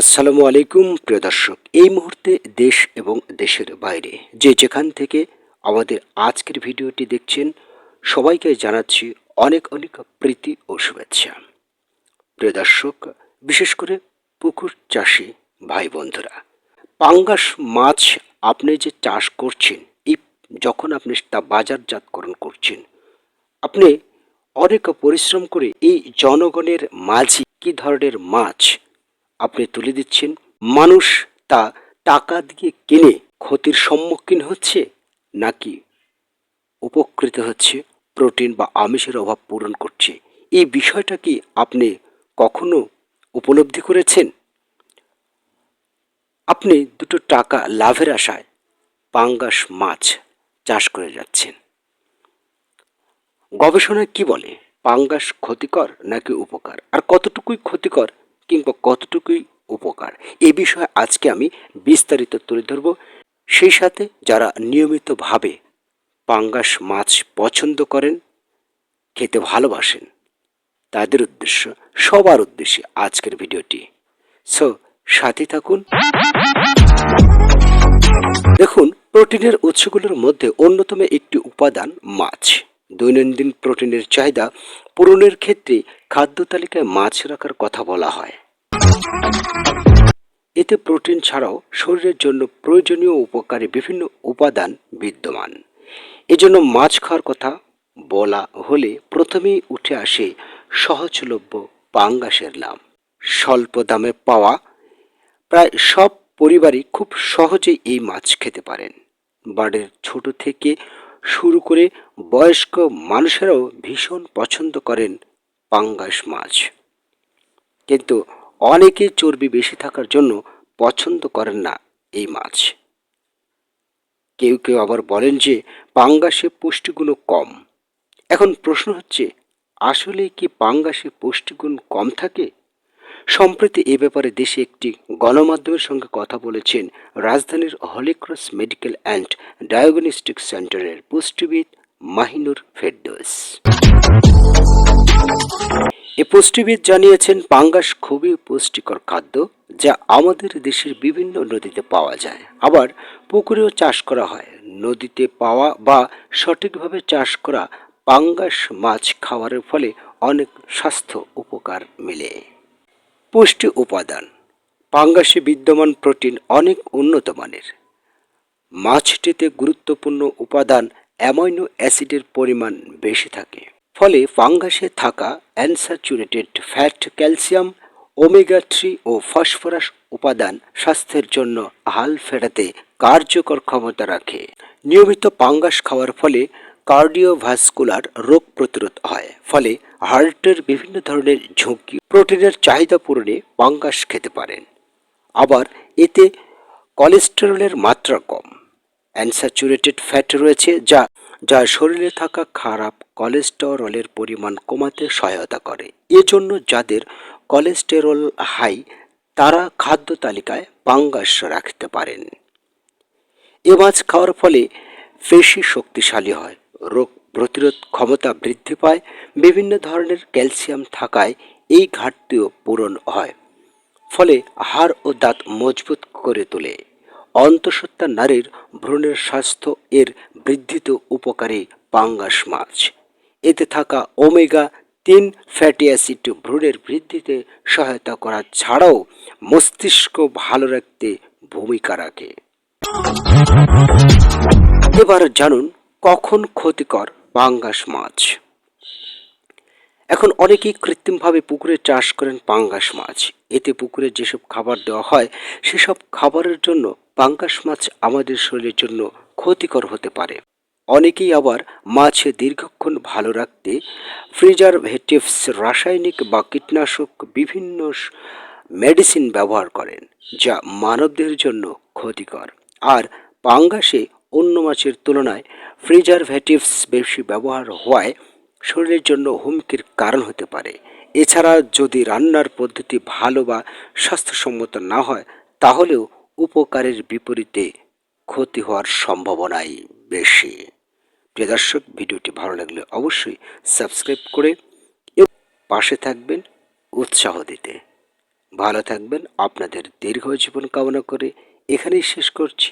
আসসালামু আলাইকুম, প্রিয় দর্শক। এই মুহূর্তে দেশ এবং দেশের বাইরে যে যেখান থেকে আমাদের আজকের ভিডিওটি দেখছেন, সবাইকে জানাচ্ছি অনেক অনেক প্রীতি ও শুভেচ্ছা। প্রিয় দর্শক, বিশেষ করে পুকুর চাষি ভাই বন্ধুরা, পাঙ্গাস মাছ আপনি যে চাষ করছেন এই যখন আপনি তা বাজারজাতকরণ করছেন, আপনি অনেক পরিশ্রম করে এই জনগণের মাঝে কি ধরনের মাছ আপনি তুলে দিচ্ছেন। মানুষ তা টাকা দিয়ে কিনে ক্ষতির সম্মুখীন হচ্ছে নাকি উপকৃত হচ্ছে? প্রোটিন বা আমিষের অভাব পূরণ করছে। এই বিষয়টা কি আপনি কখনো উপলব্ধি করেছেন? আপনি দুটো টাকা লাভের আশায় পাঙ্গাস মাছ চাষ করে যাচ্ছেন। গবেষণায় কি বলে? পাঙ্গাস ক্ষতিকর নাকি উপকার? আর কতটুকুই ক্ষতিকর কিংবা কতটুকুই উপকার? এ বিষয়ে আজকে আমি বিস্তারিত তুলে ধরব। সেই সাথে যারা নিয়মিতভাবে পাঙ্গাস মাছ পছন্দ করেন, খেতে ভালোবাসেন, তাদের উদ্দেশ্য, সবার উদ্দেশ্যে আজকের ভিডিওটি। সো, সাথে থাকুন। দেখুন, প্রোটিনের উৎসগুলোর মধ্যে অন্যতম একটি উপাদান মাছ। দৈনন্দিন প্রোটিনের চাহিদা পূরণের ক্ষেত্রে খাদ্য তালিকায় মাছ রাখার কথা বলা হয়। এতে প্রোটিন ছাড়াও শরীরের জন্য প্রয়োজনীয় উপকারী বিভিন্ন উপাদান বিদ্যমান। এজন্য মাছ খাওয়ার কথা বলা হলে প্রথমেই উঠে আসে সহজলভ্য পাঙ্গাসের নাম। স্বল্প দামে পাওয়া প্রায় সব পরিবারই খুব সহজেই এই মাছ খেতে পারেন। বাড়ির ছোট থেকে শুরু করে বয়স্ক মানুষেরাও ভীষণ পছন্দ করেন পাঙ্গাস মাছ। কিন্তু অনেকে চর্বি বেশি থাকার জন্য পছন্দ করেন না এই মাছ। কেউ কেউ আবার বলেন যে পাঙ্গাসে পুষ্টিগুণ কম। এখন প্রশ্ন হচ্ছে আসলে কি পাঙ্গাসে পুষ্টিগুণ কম থাকে? সম্প্রতি এ ব্যাপারে দেশে একটি গণমাধ্যমের সঙ্গে কথা বলেছেন রাজধানীর হলিক্রস মেডিকেল অ্যান্ড ডায়াগনস্টিক সেন্টারের পুষ্টিবিদ মাহিনুর ফেরদৌস। এ পুষ্টিবিদ জানিয়েছেন, পাঙ্গাস খুবই পুষ্টিকর খাদ্য যা আমাদের দেশের বিভিন্ন নদীতে পাওয়া যায়। আবার পুকুরেও চাষ করা হয়। নদীতে পাওয়া বা সঠিকভাবে চাষ করা পাঙ্গাস মাছ খাওয়ার ফলে অনেক স্বাস্থ্য উপকার মেলে। পুষ্টি উপাদান। পাঙ্গাসে বিদ্যমান প্রোটিন অনেক উন্নত মানের। মাছটিতে গুরুত্বপূর্ণ উপাদান অ্যামাইনো অ্যাসিডের পরিমাণ বেশি থাকে। ফলে পাঙ্গাসে থাকা unsaturated fat, calcium, omega three ও ফসফরাস উপাদান স্বাস্থ্যের জন্য হাল ফেরাতে কার্যকর ক্ষমতা রাখে। নিয়মিত পাঙ্গাস খাওয়ার ফলে কার্ডিওভাস্কুলার রোগ প্রতিরোধ হয়, ফলে হার্টের বিভিন্ন ধরনের ঝুঁকি প্রোটিনের চাহিদা পূরণে পাঙ্গাস খেতে পারেন। আবার এতে কোলেস্টেরলের মাত্রা কম। অ্যানস্যাচুরেটেড ফ্যাট রয়েছে যা যা শরীরে থাকা খারাপ কোলেস্টেরলের পরিমাণ কমাতে সহায়তা করে। এজন্য যাদের কোলেস্টেরল হাই, তারা খাদ্য তালিকায় পাঙ্গাস রাখতে পারেন। এ মাছ খাওয়ার ফলে পেশি শক্তিশালী হয়। রোগ প্রতিরোধ ক্ষমতা বৃদ্ধি পায়, বিভিন্ন ধরনের ক্যালসিয়াম থাকায় এই ঘাটতিও পূরণ হয়। ফলে হাড় ও দাঁত মজবুত করে তোলে। অন্তঃসত্ত্বা নারীর ভ্রূণের স্বাস্থ্য এর বৃদ্ধিতে উপকারী পাঙ্গাস মাছ। এতে থাকা ওমেগা তিন ফ্যাটি অ্যাসিড ভ্রূণের বৃদ্ধিতে সহায়তা করা ছাড়াও মস্তিষ্ক ভালো রাখতে ভূমিকা রাখে। এবার জানুন কখন ক্ষতিকর পাঙ্গাস মাছ? এখন অনেকেই কৃত্রিমভাবে পুকুরে চাষ করেন পাঙ্গাস মাছ। এতে পুকুরে যেসব খাবার দেওয়া হয়, সেসব খাবারের জন্য পাঙ্গাস মাছ আমাদের শরীরের জন্য ক্ষতিকর হতে পারে। অনেকেই আবার মাছ দীর্ঘক্ষণ ভালো রাখতে ফ্রিজারভেটিভস রাসায়নিক বা কীটনাশক বিভিন্ন মেডিসিন ব্যবহার করেন, যা মানবদের জন্য ক্ষতিকর। আর পাঙ্গাসে অন্য মাছের তুলনায় ফ্রিজারভেটিভস বেশি ব্যবহার হওয়ায় শরীরের জন্য হুমকির কারণ হতে পারে। এছাড়া যদি রান্নার পদ্ধতি ভালো বা স্বাস্থ্যসম্মত না হয়, তাহলেও উপকারের বিপরীতে ক্ষতি হওয়ার সম্ভাবনাই বেশি। প্রিয় দর্শক, ভিডিওটি ভালো লাগলে অবশ্যই সাবস্ক্রাইব করে পাশে থাকবেন উৎসাহ দিতে। ভালো থাকবেন, আপনাদের দীর্ঘ জীবন কামনা করে এখানেই শেষ করছি।